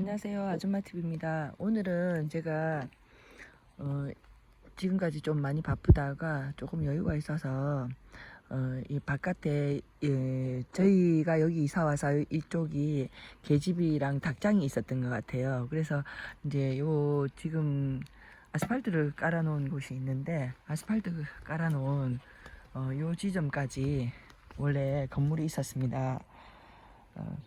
안녕하세요. 아줌마TV입니다. 오늘은 제가 어, 지금까지 좀 많이 바쁘다가 조금 여유가 있어서 어, 이 바깥에 예, 저희가 여기 이사 와서 이쪽이 계집이랑 닭장이 있었던 것 같아요. 그래서 이제 요 지금 아스팔트를 깔아 놓은 곳이 있는데 아스팔트 깔아 놓은 어, 요 지점까지 원래 건물이 있었습니다. 어,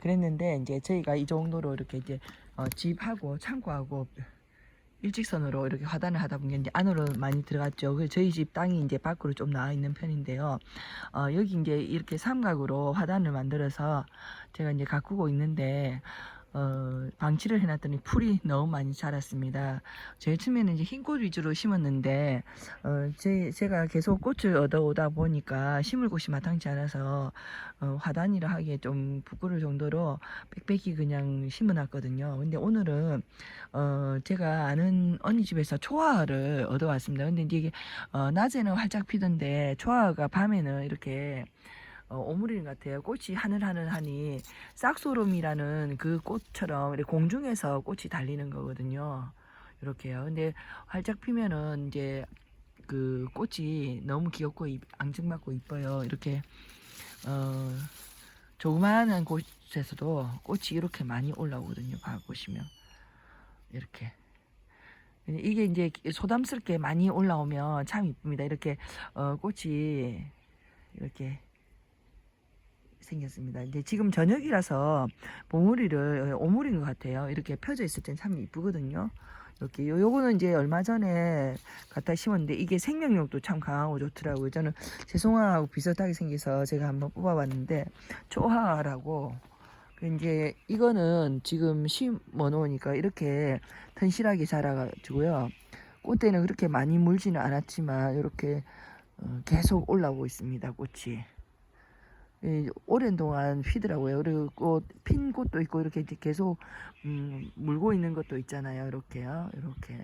그랬는데 이제 저희가 이 정도로 이렇게 이제 어, 집하고 창고하고 일직선으로 이렇게 화단을 하다 보니 이제 안으로 많이 들어갔죠. 그래서 저희 집 땅이 이제 밖으로 좀 나와 있는 편인데요. 어, 여기 이제 이렇게 삼각으로 화단을 만들어서 제가 이제 가꾸고 있는데 어, 방치를 해놨더니 풀이 너무 많이 자랐습니다. 제일 처음에는 이제 흰 꽃 위주로 심었는데 어, 제, 제가 계속 꽃을 얻어오다 보니까 심을 곳이 마땅치 않아서 어, 화단이라 하기에 좀 부끄러울 정도로 빽빽이 그냥 심어놨거든요. 근데 오늘은 어, 제가 아는 언니 집에서 초화를 얻어왔습니다. 근데 이게 어, 낮에는 활짝 피던데 초화가 밤에는 이렇게 어, 오므리는 것 같아요. 꽃이 하늘하늘하니 싹소름이라는 그 꽃처럼 공중에서 꽃이 달리는 거거든요. 이렇게요. 근데 활짝 피면은 이제 그 꽃이 너무 귀엽고 이- 앙증맞고 이뻐요. 이렇게 어 조그마한 곳에서도 꽃이 이렇게 많이 올라오거든요. 봐 보시면 이렇게 이게 이제 소담스럽게 많이 올라오면 참 이쁩니다. 이렇게 어 꽃이 이렇게 생겼습니다. 이제 지금 저녁이라서 봉우리를 오므린 것 같아요. 이렇게 펴져 있을 땐 참 이쁘거든요. 이렇게 요, 요거는 이제 얼마 전에 갖다 심었는데 이게 생명력도 참 강하고 좋더라고요. 저는 재송화하고 비슷하게 생겨서 제가 한번 뽑아봤는데 초화라고 그 이제 이거는 지금 심어 놓으니까 이렇게 튼실하게 자라가지고요. 꽃대는 그렇게 많이 물지는 않았지만 이렇게 어, 계속 올라오고 있습니다. 꽃이. 예, 오랜 동안 피더라고요. 그리고 꽃, 핀 꽃도 있고 이렇게 계속 음, 물고 있는 것도 있잖아요. 이렇게요. 이렇게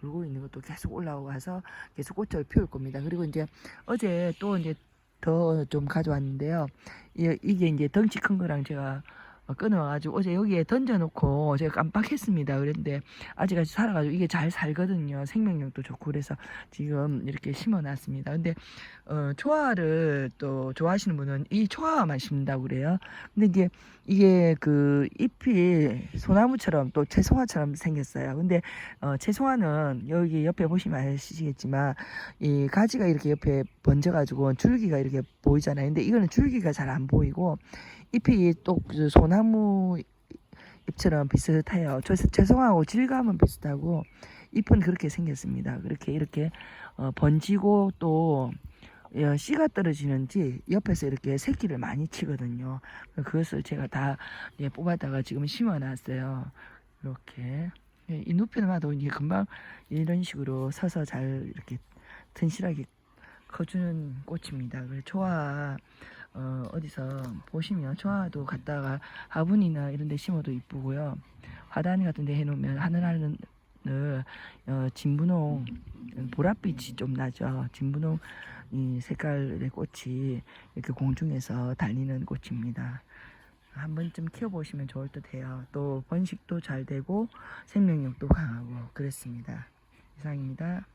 물고 있는 것도 계속 올라와서 계속 꽃을 피울 겁니다. 그리고 이제 어제 또 이제 더 좀 가져왔는데요. 이, 이게 이제 덩치 큰 거랑 제가 어, 끊어와가지고 어제 여기에 던져놓고 제가 깜빡했습니다. 그랬는데 아직까지 살아가지고 이게 잘 살거든요. 생명력도 좋고 그래서 지금 이렇게 심어놨습니다. 근데 어, 초화를 또 좋아하시는 분은 이 초화만 심는다고 그래요. 근데 이게 이게 그 잎이 소나무처럼 또 채송화처럼 생겼어요. 근데 어, 채송화는 여기 옆에 보시면 아시겠지만 이 가지가 이렇게 옆에 번져가지고 줄기가 이렇게 보이잖아요. 근데 이거는 줄기가 잘 안 보이고 잎이 또그 소나무 잎처럼 비슷해요. 저 채송화하고 질감은 비슷하고 잎은 그렇게 생겼습니다. 그렇게 이렇게 어, 번지고 또 어, 씨가 떨어지는지 옆에서 이렇게 새끼를 많이 치거든요. 그것을 제가 다 예, 뽑아다가 지금 심어놨어요. 이렇게 예, 이 눕히는 봐도 이제 금방 이런 식으로 서서 잘 이렇게 튼실하게 커주는 꽃입니다. 그래서 초화 어, 어디서 보시면 초화도 갖다가 화분이나 이런 데 심어도 이쁘고요. 화단 같은 데 해놓으면 하늘하늘 어, 진분홍 보랏빛이 좀 나죠. 진분홍 이 색깔의 꽃이 이렇게 공중에서 달리는 꽃입니다. 한 번쯤 키워보시면 좋을 듯 해요. 또 번식도 잘 되고 생명력도 강하고 그렇습니다. 이상입니다.